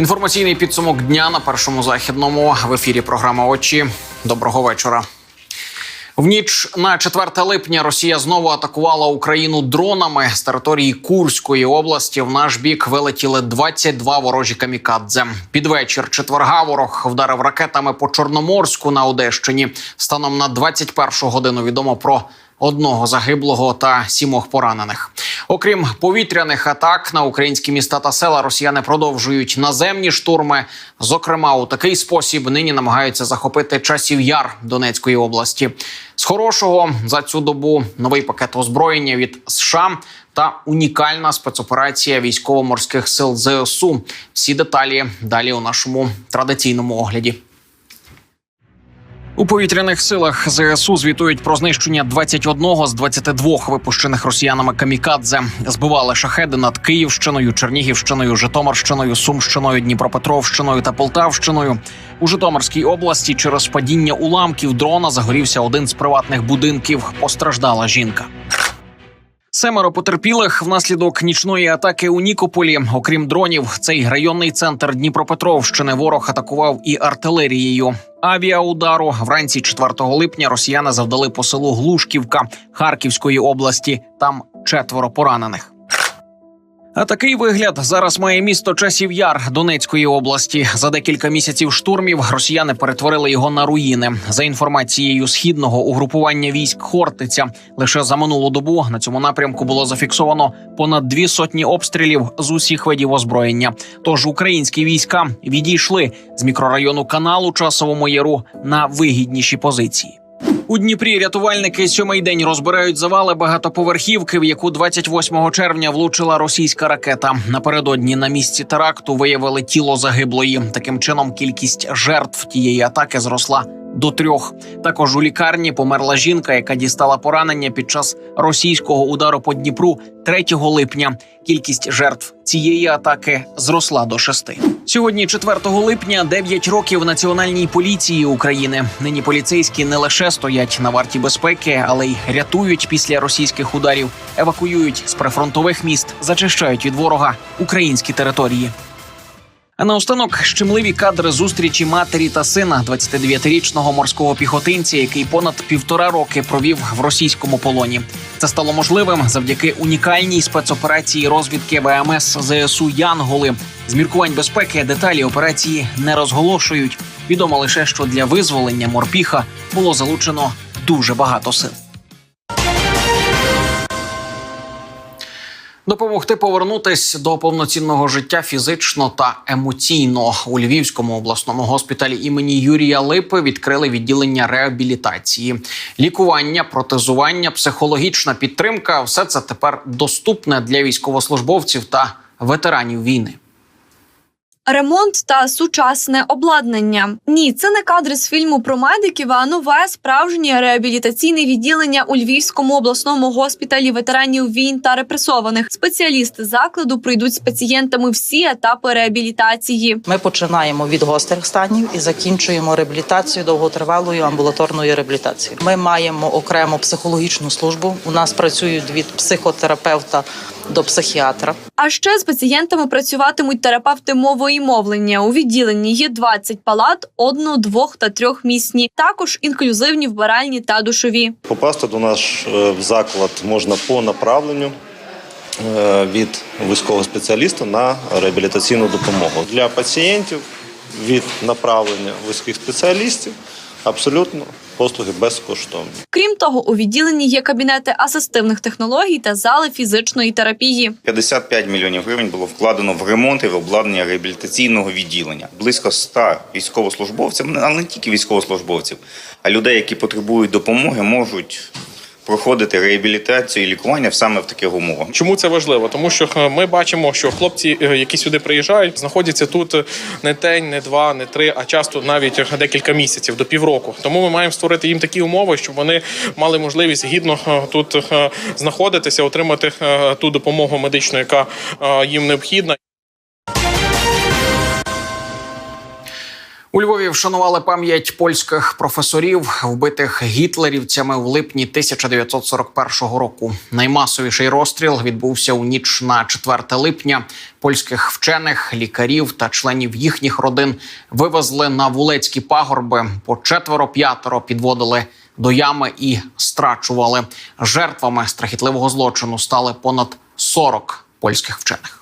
Інформаційний підсумок дня на першому західному в ефірі. Програма очі. Доброго вечора. В ніч на 4 липня Росія знову атакувала Україну дронами з території Курської області. В наш бік вилетіли 22 ворожі камікадзе. Під вечір четверга ворог вдарив ракетами по Чорноморську на Одещині. Станом на 21 годину відомо про одного загиблого та сімох поранених. Окрім повітряних атак на українські міста та села, росіяни продовжують наземні штурми. Зокрема, у такий спосіб нині намагаються захопити часів яр Донецької області. З хорошого за цю добу новий пакет озброєння від США та унікальна спецоперація військово-морських сил ЗСУ. Всі деталі далі у нашому традиційному огляді. У повітряних силах ЗСУ звітують про знищення 21 з 22 випущених росіянами камікадзе. Збивали шахеди над Київщиною, Чернігівщиною, Житомирщиною, Сумщиною, Дніпропетровщиною та Полтавщиною. У Житомирській області через падіння уламків дрона загорівся один з приватних будинків. Постраждала жінка. Семеро потерпілих внаслідок нічної атаки у Нікополі. Окрім дронів, цей районний центр Дніпропетровщини ворог атакував і артилерією. Авіаудару вранці 4 липня росіяни завдали по селу Глушківка Харківської області. Там четверо поранених. А такий вигляд зараз має місто часів яр Донецької області. За декілька місяців штурмів росіяни перетворили його на руїни. За інформацією східного угрупування військ Хортиця, лише за минулу добу на цьому напрямку було зафіксовано понад дві сотні обстрілів з усіх видів озброєння. Тож українські війська відійшли з мікрорайону каналу Часовому Яру на вигідніші позиції. У Дніпрі рятувальники сьомий день розбирають завали багатоповерхівки, в яку 28 червня влучила російська ракета. Напередодні на місці теракту виявили тіло загиблої. Таким чином, кількість жертв тієї атаки зросла до трьох. Також у лікарні померла жінка, яка дістала поранення під час російського удару по Дніпру 3 липня. Кількість жертв цієї атаки зросла до шести. Сьогодні, 4 липня, 9 років Національній поліції України. Нині поліцейські не лише стоять на варті безпеки, але й рятують після російських ударів, евакуюють з прифронтових міст, зачищають від ворога українські території. А наостанок щемливі кадри зустрічі матері та сина 29-річного морського піхотинця, який понад півтора роки провів в російському полоні. Це стало можливим завдяки унікальній спецоперації розвідки ВМС ЗСУ Янголи. З міркувань безпеки деталі операції не розголошують. Відомо лише, що для визволення морпіха було залучено дуже багато сил. Допомогти повернутись до повноцінного життя фізично та емоційно у Львівському обласному госпіталі імені Юрія Липи відкрили відділення реабілітації, лікування, протезування, психологічна підтримка все це тепер доступне для військовослужбовців та ветеранів війни. Ремонт та сучасне обладнання. Ні, це не кадри з фільму про медиків, а нове справжнє реабілітаційне відділення у Львівському обласному госпіталі ветеранів війн та репресованих. Спеціалісти закладу пройдуть з пацієнтами всі етапи реабілітації. Ми починаємо від гострих станів і закінчуємо реабілітацію довготривалою амбулаторною реабілітацією. Ми маємо окрему психологічну службу. У нас працюють від психотерапевта до психіатра. А ще з пацієнтами працюватимуть терапевти мови і мовлення. У відділенні є 20 палат, одно, двох та трьохмісні. Також інклюзивні вбиральні та душові. Попасти до нас е, в заклад можна по направленню е, від військового спеціаліста на реабілітаційну допомогу. Для пацієнтів від направлення військових спеціалістів абсолютно послуги безкоштовні. Крім того, у відділенні є кабінети асистивних технологій та зали фізичної терапії. 55 мільйонів гривень було вкладено в ремонт і в обладнання реабілітаційного відділення. Близько 100 військовослужбовців, але не тільки військовослужбовців, а людей, які потребують допомоги, можуть проходити реабілітацію і лікування саме в таких умовах. Чому це важливо? Тому що е, ми бачимо, що хлопці, е, які сюди приїжджають, знаходяться тут е, не день, не два, не три, а часто навіть декілька місяців до півроку. Тому ми маємо створити їм такі умови, щоб вони мали можливість гідно тут знаходитися, отримати ту допомогу медичну, яка їм необхідна. У Львові вшанували пам'ять польських професорів, вбитих гітлерівцями в липні 1941 року. Наймасовіший розстріл відбувся у ніч на 4 липня. Польських вчених, лікарів та членів їхніх родин вивезли на вулецькі пагорби. По четверо-п'ятеро підводили до ями і страчували. Жертвами страхітливого злочину стали понад 40 польських вчених.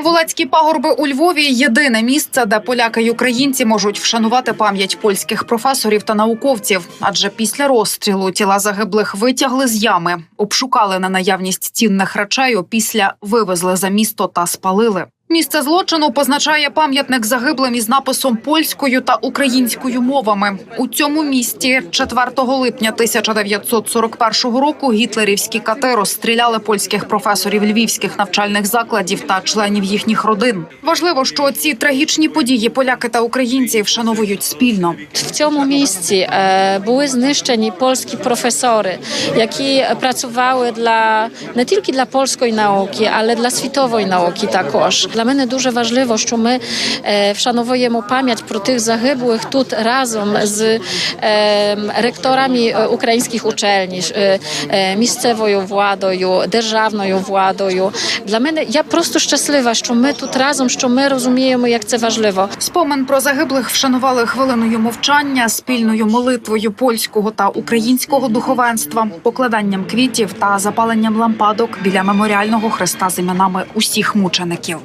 Волацькі пагорби у Львові єдине місце, де поляки й українці можуть вшанувати пам'ять польських професорів та науковців. Адже після розстрілу тіла загиблих витягли з ями, обшукали на наявність цінних речей. Після вивезли за місто та спалили. Місце злочину позначає пам'ятник загиблим із написом польською та українською мовами. У цьому місті 4 липня 1941 року гітлерівські кати розстріляли польських професорів львівських навчальних закладів та членів їхніх родин. Важливо, що ці трагічні події поляки та українці вшановують спільно. W цьому місці е, були знищені польські професори, які працювали для не тільки для польської науки, але для світової науки також. Для мене дуже важливо, що ми е, вшановуємо пам'ять про тих загиблих тут разом з е, ректорами е, українських е, місцевою владою, державною владою. Для мене я просто щаслива, що ми тут разом, що ми розуміємо, як це важливо. Спомин про загиблих вшанували хвилиною мовчання, спільною молитвою польського та українського духовенства, покладанням квітів та запаленням лампадок біля меморіального хреста з іменами усіх мучеників.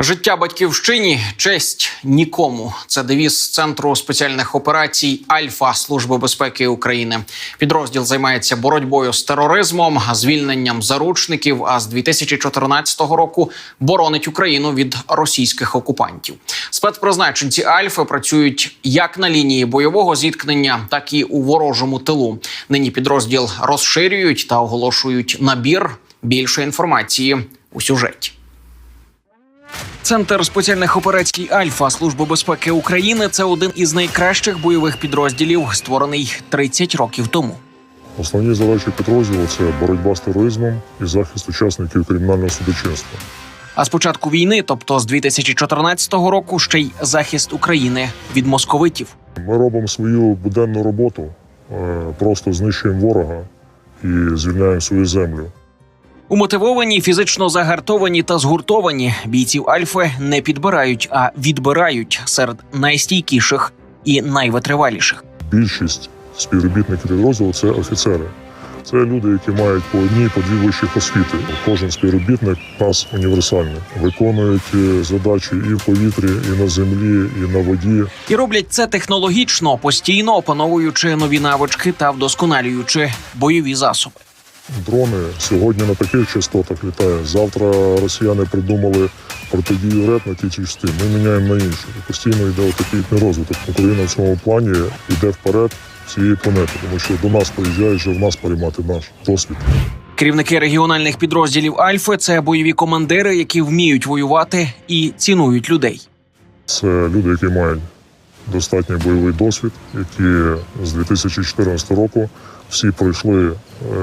Життя батьківщині, честь нікому. Це девіз центру спеціальних операцій Альфа Служби безпеки України. Підрозділ займається боротьбою з тероризмом, звільненням заручників. А з 2014 року боронить Україну від російських окупантів. Спецпризначенці Альфи працюють як на лінії бойового зіткнення, так і у ворожому тилу. Нині підрозділ розширюють та оголошують набір. Більше інформації у сюжеті. Центр спеціальних операцій Альфа Служби безпеки України це один із найкращих бойових підрозділів, створений 30 років тому. Основні задачі підрозділу це боротьба з тероризмом і захист учасників кримінального судочинства. А з початку війни, тобто з 2014 року, ще й захист України від московитів. Ми робимо свою буденну роботу, е, просто знищуємо ворога і звільняємо свою землю. Умотивовані, фізично загартовані та згуртовані бійців Альфи не підбирають, а відбирають серед найстійкіших і найвитриваліших. Більшість співробітників підрозділу це офіцери. Це люди, які мають по одній, по дві вищих освіти. Кожен співробітник нас універсальний. Виконують е, задачі і в повітрі, і на землі, і на воді. І роблять це технологічно, постійно опановуючи нові навички та вдосконалюючи бойові засоби. Дрони сьогодні на таких частотах літають. Завтра росіяни придумали протидію РЕП на ті частини. Ми міняємо на інші. І постійно йде такий розвиток. Україна в цьому плані йде вперед цієї планети, тому що до нас приїжджають вже в нас приймати наш досвід. Керівники регіональних підрозділів Альфи це бойові командири, які вміють воювати і цінують людей. Це люди, які мають достатній бойовий досвід, які з 2014 року всі пройшли е,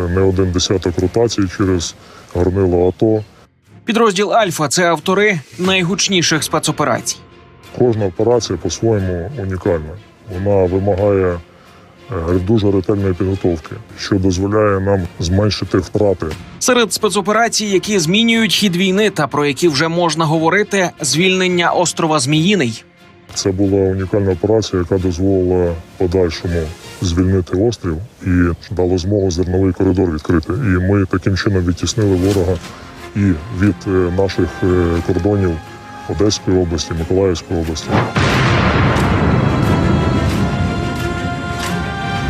не один десяток ротацій через горнило АТО. Підрозділ Альфа це автори найгучніших спецоперацій. Кожна операція по-своєму унікальна. Вона вимагає е, дуже ретельної підготовки, що дозволяє нам зменшити втрати. Серед спецоперацій, які змінюють хід війни та про які вже можна говорити, звільнення острова Зміїний. Це була унікальна операція, яка дозволила подальшому звільнити острів і дало змогу зерновий коридор відкрити. І ми таким чином відтіснили ворога і від е, наших е, кордонів Одеської області, Миколаївської області.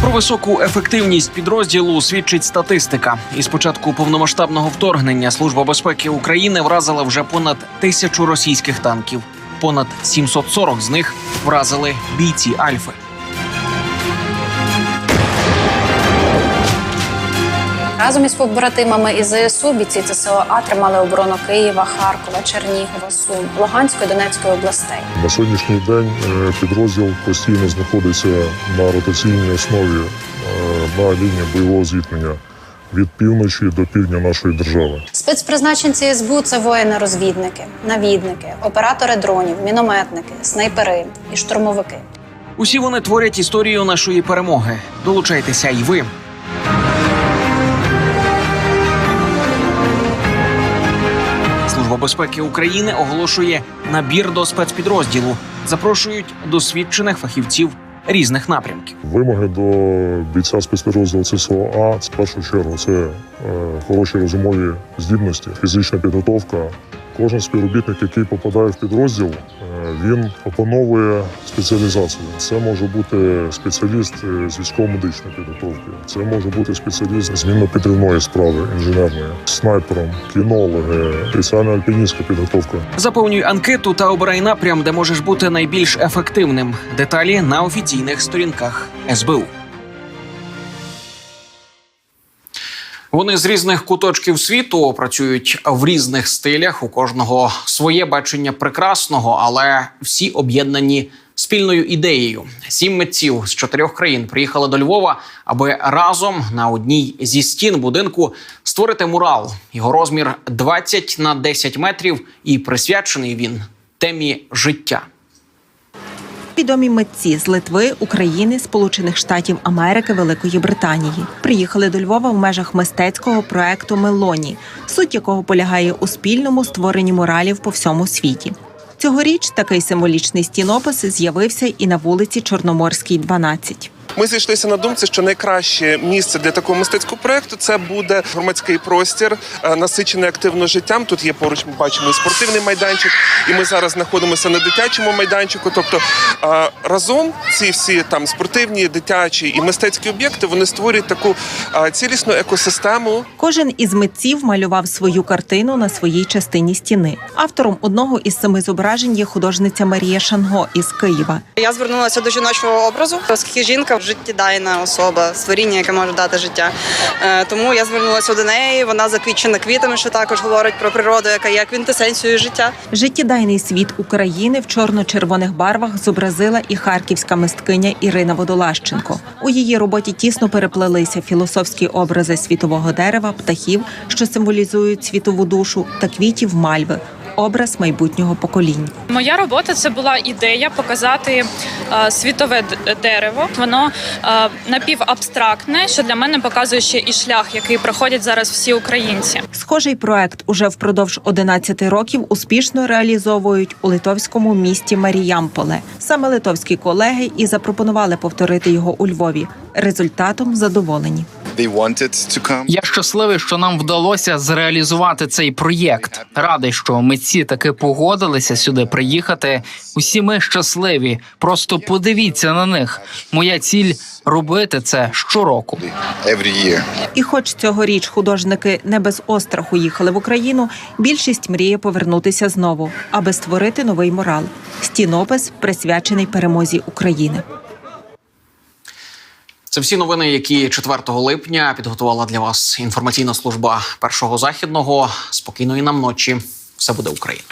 Про високу ефективність підрозділу свідчить статистика. Із початку повномасштабного вторгнення Служба безпеки України вразила вже понад тисячу російських танків. Понад 740 з них вразили бійці Альфи. Разом із побратимами із ЗСУ бійці ЦСО А тримали оборону Києва, Харкова, Чернігова, Сум, Луганської, Донецької областей. На сьогоднішній день е, підрозділ постійно знаходиться на ротаційній основі е, на лінії бойового зіткнення від півночі до півдня нашої держави. Спецпризначенці СБУ це воїни-розвідники, навідники, оператори дронів, мінометники, снайпери і штурмовики. Усі вони творять історію нашої перемоги. Долучайтеся й ви. Служба безпеки України оголошує набір до спецпідрозділу. Запрошують досвідчених фахівців різних напрямків. Вимоги до бійця спецпідрозділу ЦСО А в першу чергу це е, хороші розумові здібності, фізична підготовка. Кожен співробітник, який попадає в підрозділ, е, він опановує спеціалізацію. Це може бути спеціаліст е, з військово-медичної підготовки, це може бути спеціаліст з мінно-підривної справи, інженерної, снайпером, кінологи, спеціальна альпіністська підготовка. Заповнюй анкету та обирай напрям, де можеш бути найбільш ефективним. Деталі на офіційних сторінках СБУ. Вони з різних куточків світу працюють в різних стилях. У кожного своє бачення прекрасного, але всі об'єднані спільною ідеєю. Сім митців з чотирьох країн приїхали до Львова, аби разом на одній зі стін будинку створити мурал. Його розмір 20 на 10 метрів, і присвячений він темі життя. Відомі митці з Литви, України, Сполучених Штатів Америки, Великої Британії приїхали до Львова в межах мистецького проекту Мелоні, суть якого полягає у спільному створенні муралів по всьому світі. Цьогоріч такий символічний стінопис з'явився і на вулиці Чорноморській, 12. Ми зійшлися на думці, що найкраще місце для такого мистецького проекту це буде громадський простір, е, насичений активно життям. Тут є поруч, ми бачимо і спортивний майданчик, і ми зараз знаходимося на дитячому майданчику. Тобто е, разом ці всі там спортивні, дитячі і мистецькі об'єкти вони створюють таку е, цілісну екосистему. Кожен із митців малював свою картину на своїй частині стіни. Автором одного із семи зображень є художниця Марія Шанго із Києва. Я звернулася до жіночого образу, оскільки жінка життєдайна особа, створіння, яке може дати життя. Е, Тому я звернулася до неї. Вона заквітчена квітами, що також говорить про природу, яка є квінтесенцією життя. Життєдайний світ України в чорно-червоних барвах зобразила і харківська мисткиня Ірина Водолащенко. У її роботі тісно переплелися філософські образи світового дерева, птахів, що символізують світову душу, та квітів мальви. Образ майбутнього поколінь. Моя робота це була ідея показати е, світове дерево. Воно е, напівабстрактне, що для мене показує ще і шлях, який проходять зараз всі українці. Схожий проект уже впродовж 11 років успішно реалізовують у литовському місті Маріямполе. Саме литовські колеги і запропонували повторити його у Львові. Результатом задоволені. Я щасливий, що нам вдалося зреалізувати цей проєкт. Радий, що митці таки погодилися сюди приїхати. Усі ми щасливі. Просто подивіться на них. Моя ціль робити це щороку. І хоч цьогоріч художники не без остраху їхали в Україну, більшість мріє повернутися знову, аби створити новий мурал. Стінопис присвячений перемозі України. Це всі новини, які 4 липня підготувала для вас інформаційна служба першого західного. Спокійної нам ночі. Все буде Україна.